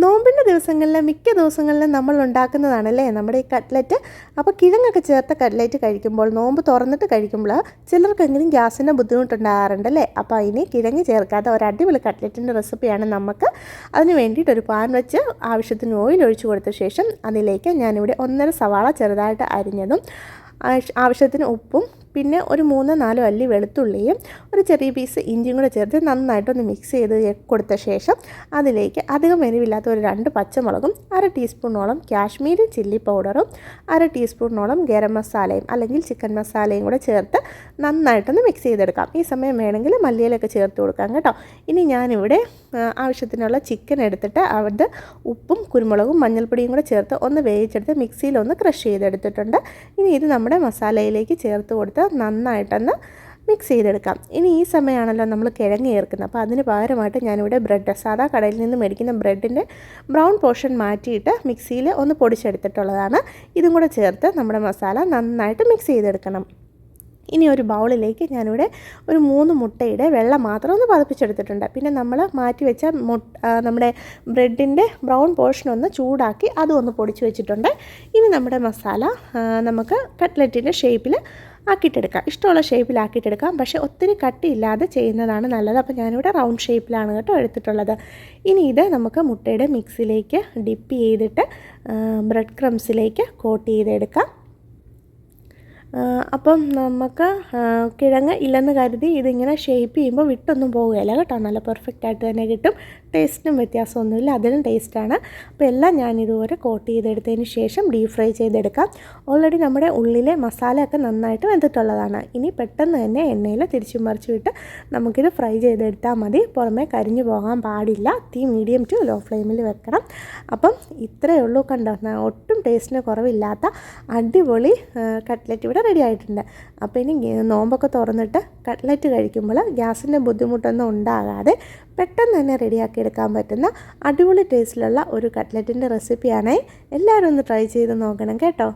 നോമ്പിന്റെ ദിവസങ്ങളിൽ മിക്ക ദിവസങ്ങളിലും നമ്മൾ ഉണ്ടാക്കുന്നതാണല്ലേ നമ്മുടെ ഈ കട്ട്ലറ്റ് അപ്പോൾ കിഴങ്ങൊക്കെ ചേർത്ത കട്ട്ലറ്റ് കഴിക്കുമ്പോൾ നോമ്പ് തുറന്നിട്ട് കഴിക്കുമ്പോൾ ചിലർക്കെങ്കിലും ഗ്യാസിന്റെ ബുദ്ധിമുട്ടുണ്ടാകാറുണ്ടല്ലേ? അപ്പോൾ അതിന് കിഴങ്ങ് ചേർക്കാതെ ഒരു അടിപൊളി കട്ട്ലറ്റിന്റെ റെസിപ്പിയാണ് നമുക്ക് അതിന് വേണ്ടിയിട്ട് ഒരു പാൻ വെച്ച് ആവശ്യത്തിന് ഓയിൽ ഒഴിച്ചു കൊടുത്ത ശേഷം അതിലേക്ക് ഞാനിവിടെ ഒന്നര സവാള ചെറുതായിട്ട് അരിഞ്ഞതും ആവശ്യത്തിന് ഉപ്പും പിന്നെ ഒരു മൂന്നോ നാലോ അല്ലി വെളുത്തുള്ളിയും ഒരു ചെറിയ പീസ് ഇഞ്ചിയും കൂടെ ചേർത്ത് നന്നായിട്ടൊന്ന് മിക്സ് ചെയ്ത് കൊടുത്ത ശേഷം അതിലേക്ക് അധികം എരിവില്ലാത്ത ഒരു രണ്ട് പച്ചമുളകും അര ടീസ്പൂണോളം കാശ്മീരി ചില്ലി പൗഡറും അര ടീസ്പൂണോളം ഗരം മസാലയും അല്ലെങ്കിൽ ചിക്കൻ മസാലയും കൂടെ ചേർത്ത് നന്നായിട്ടൊന്ന് മിക്സ് ചെയ്തെടുക്കാം. ഈ സമയം വേണമെങ്കിൽ മല്ലിയിലൊക്കെ ചേർത്ത് കൊടുക്കാം കേട്ടോ. ഇനി ഞാനിവിടെ ആവശ്യത്തിനുള്ള ചിക്കൻ എടുത്തിട്ട് അവിടുത്തെ ഉപ്പും കുരുമുളകും മഞ്ഞൾപ്പൊടിയും കൂടെ ചേർത്ത് ഒന്ന് വേവിച്ചെടുത്ത് മിക്സിയിൽ ഒന്ന് ക്രഷ് ചെയ്തെടുത്തിട്ടുണ്ട്. ഇനി ഇത് നമ്മുടെ മസാലയിലേക്ക് ചേർത്ത് കൊടുത്ത് നന്നായിട്ടൊന്ന് മിക്സ് ചെയ്തെടുക്കാം. ഇനി ഈ സമയമാണല്ലോ നമ്മൾ കിഴങ്ങ് ചേർക്കുന്നത്. അപ്പോൾ അതിന് പകരമായിട്ട് ഞാനിവിടെ ബ്രെഡ് സാധാ കടയിൽ നിന്ന് മേടിക്കുന്ന ബ്രെഡിന്റെ ബ്രൗൺ പോർഷൻ മാറ്റിയിട്ട് മിക്സിയിൽ ഒന്ന് പൊടിച്ചെടുത്തിട്ടുള്ളതാണ്. ഇതും കൂടെ ചേർത്ത് നമ്മുടെ മസാല നന്നായിട്ട് മിക്സ് ചെയ്തെടുക്കണം. ഇനി ഒരു ബൗളിലേക്ക് ഞാനിവിടെ ഒരു മൂന്ന് മുട്ടയുടെ വെള്ളം മാത്രം ഒന്ന് പതിപ്പിച്ചെടുത്തിട്ടുണ്ട്. പിന്നെ നമ്മൾ മാറ്റി വെച്ച നമ്മുടെ ബ്രെഡിന്റെ ബ്രൗൺ പോർഷൻ ഒന്ന് ചൂടാക്കി അതും ഒന്ന് പൊടിച്ച് വെച്ചിട്ടുണ്ട്. ഇനി നമ്മുടെ മസാല നമുക്ക് കട്ട്ലറ്റിന്റെ ഷേപ്പിൽ ആക്കിയിട്ടെടുക്കാം. ഇഷ്ടമുള്ള ഷേപ്പിലാക്കിയിട്ടെടുക്കാം. പക്ഷേ ഒത്തിരി കട്ടിയില്ലാതെ ചെയ്യുന്നതാണ് നല്ലത്. അപ്പോൾ ഞാനിവിടെ റൗണ്ട് ഷേപ്പിലാണ് കേട്ടോ എടുത്തിട്ടുള്ളത്. ഇനി ഇത് നമുക്ക് മുട്ടയുടെ മിക്സിലേക്ക് ഡിപ്പ് ചെയ്തിട്ട് ബ്രെഡ് ക്രംസിലേക്ക് കോട്ട് ചെയ്തെടുക്കാം. അപ്പം നമുക്ക് കിഴങ്ങ് ഇല്ലെന്ന് കരുതി ഇതിങ്ങനെ ഷേപ്പ് ചെയ്യുമ്പോൾ വിട്ടൊന്നും പോവുകയില്ല കേട്ടോ. നല്ല പെർഫെക്റ്റ് ആയിട്ട് തന്നെ കിട്ടും. ടേസ്റ്റിനും വ്യത്യാസമൊന്നുമില്ല. അതിനും ടേസ്റ്റാണ് അപ്പോൾ എല്ലാം ഞാൻ ഇതുപോലെ കോട്ട് ചെയ്തെടുത്തതിന് ശേഷം ഡീപ് ഫ്രൈ ചെയ്തെടുക്കാം. ഓൾറെഡി നമ്മുടെ ഉള്ളിലെ മസാലയൊക്കെ നന്നായിട്ട് വെന്തിട്ടുള്ളതാണ്. ഇനി പെട്ടെന്ന് തന്നെ എണ്ണയിൽ തിരിച്ചു മറിച്ച് വിട്ട് നമുക്കിത് ഫ്രൈ ചെയ്തെടുത്താൽ മതി. പുറമേ കരിഞ്ഞു പോകാൻ പാടില്ല. തീ മീഡിയം ടു ലോ ഫ്ലെയിമിൽ വെക്കണം. അപ്പം ഇത്രയേ ഉള്ളൂ കണ്ടോ. ഒട്ടും ടേസ്റ്റിന് കുറവില്ലാത്ത അടിപൊളി കട്ട്ലറ്റ് ഇവിടെ റെഡി ആയിട്ടുണ്ട്. അപ്പോൾ ഇനി നോമ്പൊക്കെ തുറന്നിട്ട് കട്ട്ലറ്റ് കഴിക്കുമ്പോൾ ഗ്യാസിന്റെ ബുദ്ധിമുട്ടൊന്നും ഉണ്ടാകാതെ പെട്ടെന്ന് തന്നെ റെഡിയാക്കി എടുക്കാൻ പറ്റുന്ന അടിപൊളി ടേസ്റ്റിലുള്ള ഒരു കട്ട്ലറ്റിന്റെ റെസിപ്പിയാണേ എല്ലാവരും ഒന്ന് ട്രൈ ചെയ്ത് നോക്കണം കേട്ടോ.